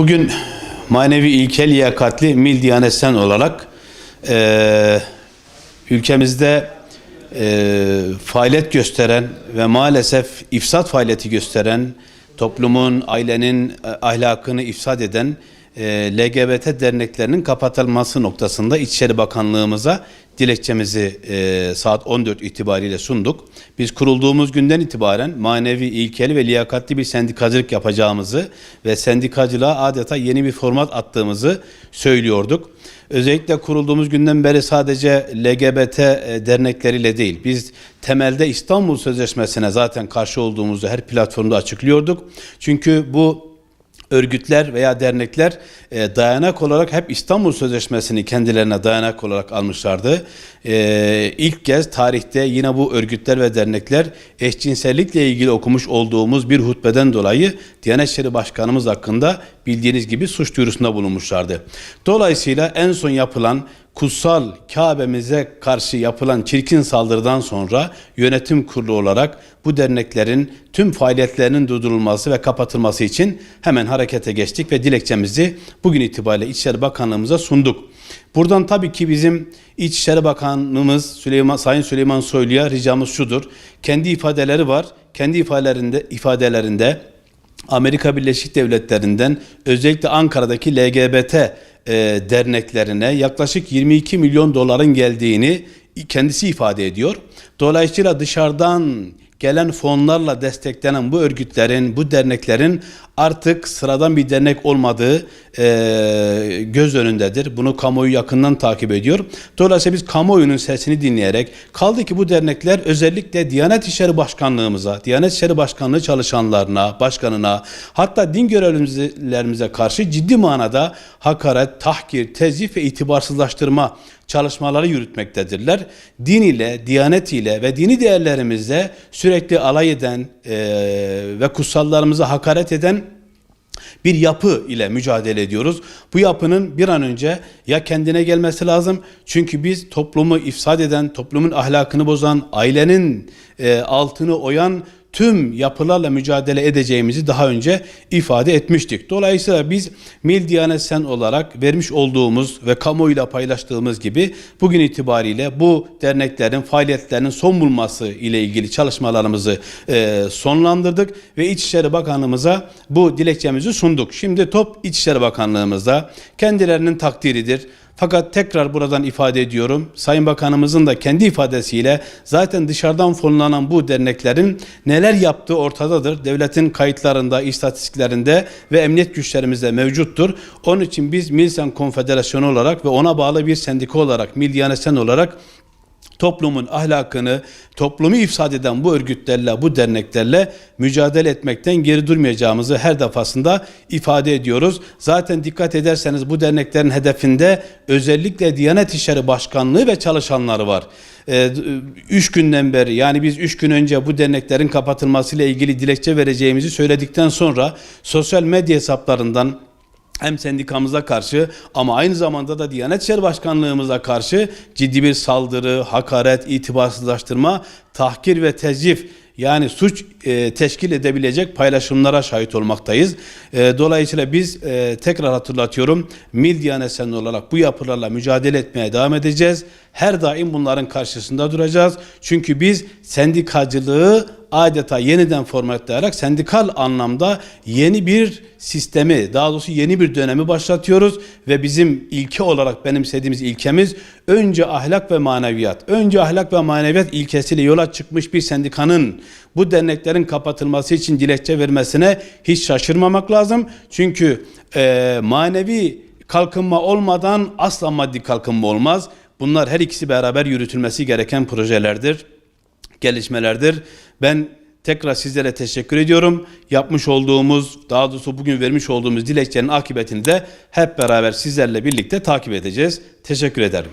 bugün manevi ilkel liyakatli mil diyanetsen olarak eee, ülkemizde eee, faaliyet gösteren ve maalesef ifsat faaliyeti gösteren toplumun, ailenin e, ahlakını ifsad eden e, LGBT derneklerinin kapatılması noktasında İçişleri Bakanlığımıza dilekçemizi e, saat 14 itibariyle sunduk. Biz kurulduğumuz günden itibaren manevi, ilkeli ve liyakatli bir sendikacılık yapacağımızı ve sendikacılığa adeta yeni bir format attığımızı söylüyorduk. Özellikle kurulduğumuz günden beri sadece LGBT e, dernekleriyle değil, biz temelde İstanbul Sözleşmesi'ne zaten karşı olduğumuzu her platformda açıklıyorduk. Çünkü bu örgütler veya dernekler e, dayanak olarak hep İstanbul Sözleşmesi'ni kendilerine dayanak olarak almışlardı. E, ilk kez tarihte yine bu örgütler ve dernekler eşcinsellikle ilgili okumuş olduğumuz bir hutbeden dolayı Diyanet İşleri Başkanımız hakkında bildiğiniz gibi suç duyurusunda bulunmuşlardı. Dolayısıyla en son yapılan kutsal Kabe'mize karşı yapılan çirkin saldırıdan sonra yönetim kurulu olarak bu derneklerin tüm faaliyetlerinin durdurulması ve kapatılması için hemen harekete geçtik ve dilekçemizi bugün itibariyle İçişleri Bakanlığımıza sunduk. Buradan tabii ki bizim İçişleri Bakanlığımız Süleyman Sayın Süleyman Soylu'ya ricamız şudur. Kendi ifadeleri var. Kendi ifadelerinde ifadelerinde Amerika Birleşik Devletleri'nden özellikle Ankara'daki LGBT e, derneklerine yaklaşık 22 milyon doların geldiğini kendisi ifade ediyor. Dolayısıyla dışarıdan gelen fonlarla desteklenen bu örgütlerin, bu derneklerin artık sıradan bir dernek olmadığı e, göz önündedir. Bunu kamuoyu yakından takip ediyor. Dolayısıyla biz kamuoyunun sesini dinleyerek kaldı ki bu dernekler özellikle Diyanet İşleri Başkanlığımıza, Diyanet İşleri Başkanlığı çalışanlarına, başkanına hatta din görevlilerimize karşı ciddi manada hakaret, tahkir, tezif ve itibarsızlaştırma çalışmaları yürütmektedirler. Din ile, diyanet ile ve dini değerlerimizle sürekli alay eden e, ve kutsallarımıza hakaret eden bir yapı ile mücadele ediyoruz. Bu yapının bir an önce ya kendine gelmesi lazım. Çünkü biz toplumu ifsad eden, toplumun ahlakını bozan, ailenin e, altını oyan tüm yapılarla mücadele edeceğimizi daha önce ifade etmiştik. Dolayısıyla biz Mil Diyanet Sen olarak vermiş olduğumuz ve kamuoyuyla paylaştığımız gibi bugün itibariyle bu derneklerin faaliyetlerinin son bulması ile ilgili çalışmalarımızı e, sonlandırdık ve İçişleri Bakanlığımıza bu dilekçemizi sunduk. Şimdi top İçişleri Bakanlığımızda kendilerinin takdiridir. Fakat tekrar buradan ifade ediyorum. Sayın Bakanımızın da kendi ifadesiyle zaten dışarıdan fonlanan bu derneklerin neler yaptığı ortadadır. Devletin kayıtlarında, istatistiklerinde ve emniyet güçlerimizde mevcuttur. Onun için biz Milsen Konfederasyonu olarak ve ona bağlı bir sendika olarak, Mil Diyanet Sen olarak toplumun ahlakını, toplumu ifsad eden bu örgütlerle, bu derneklerle mücadele etmekten geri durmayacağımızı her defasında ifade ediyoruz. Zaten dikkat ederseniz bu derneklerin hedefinde özellikle Diyanet İşleri Başkanlığı ve çalışanları var. Ee, üç günden beri yani biz üç gün önce bu derneklerin kapatılmasıyla ilgili dilekçe vereceğimizi söyledikten sonra sosyal medya hesaplarından hem sendikamıza karşı ama aynı zamanda da Diyanet İşleri Başkanlığımıza karşı ciddi bir saldırı, hakaret, itibarsızlaştırma, tahkir ve tezcif yani suç e, teşkil edebilecek paylaşımlara şahit olmaktayız. E, dolayısıyla biz e, tekrar hatırlatıyorum Mil Diyanet Sen olarak bu yapılarla mücadele etmeye devam edeceğiz. Her daim bunların karşısında duracağız. Çünkü biz sendikacılığı adeta yeniden formatlayarak sendikal anlamda yeni bir sistemi, daha doğrusu yeni bir dönemi başlatıyoruz ve bizim ilke olarak benimsediğimiz ilkemiz önce ahlak ve maneviyat. Önce ahlak ve maneviyat ilkesiyle yola çıkmış bir sendikanın bu derneklerin kapatılması için dilekçe vermesine hiç şaşırmamak lazım. Çünkü e, manevi kalkınma olmadan asla maddi kalkınma olmaz. Bunlar her ikisi beraber yürütülmesi gereken projelerdir gelişmelerdir. Ben tekrar sizlere teşekkür ediyorum. Yapmış olduğumuz, daha doğrusu bugün vermiş olduğumuz dilekçenin akıbetini de hep beraber sizlerle birlikte takip edeceğiz. Teşekkür ederim.